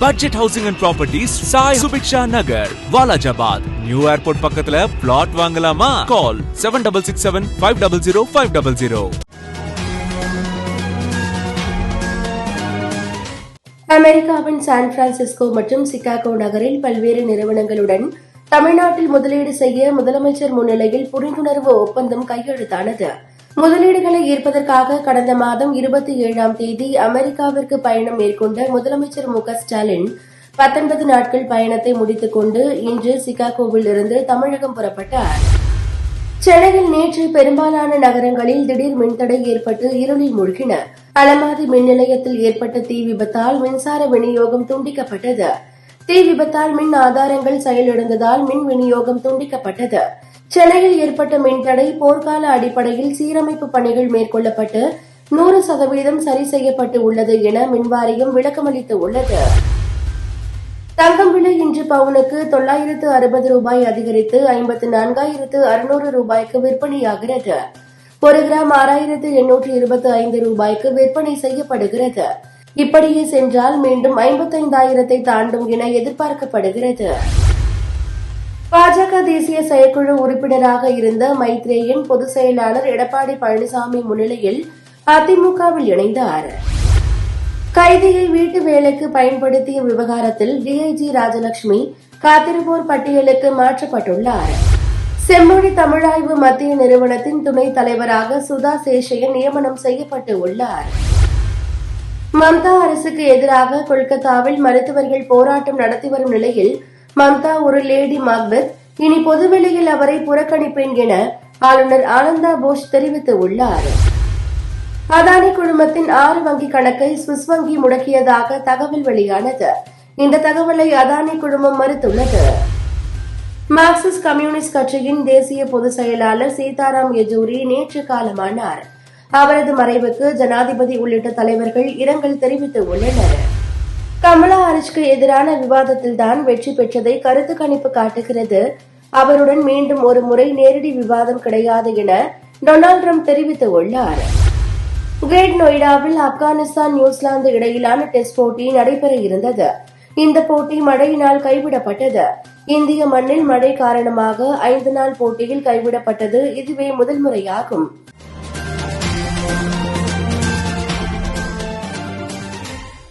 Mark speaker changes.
Speaker 1: Budget housing and properties Sai Subiksha Nagar Walajabad new airport பக்கத்துல flat வாங்கலாமா? Call seven double six seven five double zero five double zero
Speaker 2: அமெரிக்காவின் San Francisco மற்றும் Chicago நகரில் பல்வேறு நிறுவனங்களுடன் தமிழ்நாட்டில் முதலீடு செய்ய முதலமைச்சர் முன்னிலையில் புரிந்துணர்வு ஒப்பந்தம் கையெழுத்தானது. முதலீடுகளை ஈர்ப்பதற்காக கடந்த மாதம் இருபத்தி ஏழாம் தேதி அமெரிக்காவிற்கு பயணம் மேற்கொண்ட முதலமைச்சர் மு க ஸ்டாலின் பத்தொன்பது நாட்கள் பயணத்தை முடித்துக் கொண்டு இன்று சிகாகோவில் இருந்து தமிழகம் புறப்பட்டார். சென்னையில் நேற்று பெரும்பாலான நகரங்களில் திடீர் மின்தடை ஏற்பட்டு இருளில் மூழ்கின. அலமாதி மின் நிலையத்தில் ஏற்பட்ட தீ விபத்தால் மின்சார விநியோகம் துண்டிக்கப்பட்டது. தீ விபத்தால் மின் ஆதாரங்கள் செயலிழந்ததால் மின் விநியோகம் துண்டிக்கப்பட்டது. சென்னையில் ஏற்பட்ட மின்தடை போர்க்கால அடிப்படையில் சீரமைப்பு பணிகள் மேற்கொள்ளப்பட்டு நூறு சதவீதம் சரி செய்யப்பட்டு உள்ளது என மின்வாரியம் விளக்கமளித்து உள்ளது. தங்கம் விலை இன்று பவுனுக்கு தொள்ளாயிரத்து அறுபது ரூபாய் அதிகரித்து ஐம்பத்து நான்காயிரத்து அறுநூறு ரூபாய்க்கு விற்பனையாகிறது. ஒரு கிராம் ஆறாயிரத்து எண்ணூற்று இருபத்தி ஐந்து ரூபாய்க்கு விற்பனை செய்யப்படுகிறது. இப்படியே சென்றால் மீண்டும் ஐம்பத்தைந்தாயிரத்தை தாண்டும் என எதிர்பார்க்கப்படுகிறது. பாஜக தேசிய செயற்குழு உறுப்பினராக இருந்த மைத்ரேயன் பொதுச் செயலாளர் எடப்பாடி பழனிசாமி முன்னிலையில் அதிமுகவில் இணைந்தார். கைதியை வீட்டு வேலைக்கு பயன்படுத்திய விவகாரத்தில் டிஐஜி ராஜலட்சுமி காத்திருப்போர் பட்டியலுக்கு மாற்றப்பட்டுள்ளார். செம்மொழி தமிழாய்வு மத்திய நிறுவனத்தின் துணைத் தலைவராக சுதா சேஷையன் நியமனம் செய்யப்பட்டு உள்ளார். மம்தா அரசுக்கு எதிராக கொல்கத்தாவில் மருத்துவர்கள் போராட்டம் நடத்தி வரும் நிலையில் மம்தா ஒரு லேடி மாக்பெத் இனி பொதுவெளியில் அவரை புறக்கணிப்பேன் என ஆளுநர் ஆனந்தா போஸ் தெரிவித்துள்ளார். அதானி குழுமத்தின் ஆறு வங்கி கணக்கை சுவிஸ் வங்கி முடக்கியதாக தகவல் வெளியானது. இந்த தகவலை அதானி குழுமம் மறுத்துள்ளது. மார்க்சிஸ்ட் கம்யூனிஸ்ட் கட்சியின் தேசிய பொதுச் செயலாளர் சீதாராம் யெச்சூரி நேற்று காலமானார். அவரது மறைவுக்கு ஜனாதிபதி உள்ளிட்ட தலைவர்கள் இரங்கல் தெரிவித்துள்ளனர். கமலா ஹாரிஸ்க்கு எதிரான விவாதத்தில் தான் வெற்றி பெற்றதை கருத்து கணிப்பு காட்டுகிறது. அவருடன் மீண்டும் ஒரு முறை நேரடி விவாதம் கிடையாது என டொனால்டு ட்ரம்ப் தெரிவித்துள்ளார். கிரேட் நொய்டாவில் ஆப்கானிஸ்தான் நியூசிலாந்து இடையிலான டெஸ்ட் போட்டி நடைபெற இருந்தது. இந்த போட்டி மழையினால் கைவிடப்பட்டது. இந்திய மண்ணில் மழை காரணமாக ஐந்து நாள் போட்டியில் கைவிடப்பட்டது இதுவே முதல் முறையாகும்.